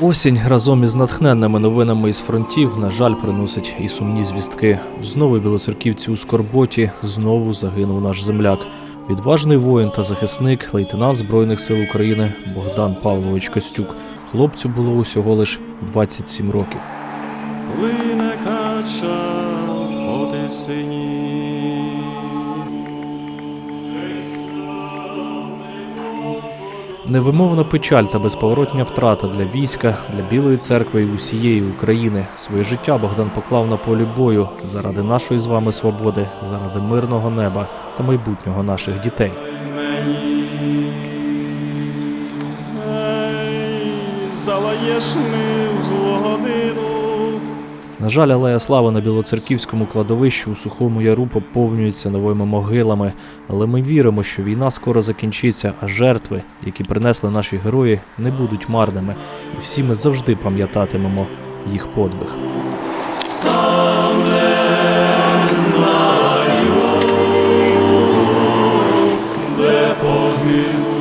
Осінь разом із натхненними новинами із фронтів, на жаль, приносить і сумні звістки. Знову білоцерківці у скорботі, знову загинув наш земляк. Відважний воїн та захисник, лейтенант Збройних сил України Богдан Павлович Костюк. Хлопцю було усього лиш 27 років. Кача по тисині. Невимовна печаль та безповоротня втрата для війська, для Білої церкви і усієї України. Своє життя Богдан поклав на полі бою заради нашої з вами свободи, заради мирного неба та майбутнього наших дітей. Залаєш ми в годину. На жаль, алея слави на білоцерківському кладовищі у сухому яру поповнюється новими могилами, але ми віримо, що війна скоро закінчиться, а жертви, які принесли наші герої, не будуть марними, і всі ми завжди пам'ятатимемо їх подвиг. Де погиб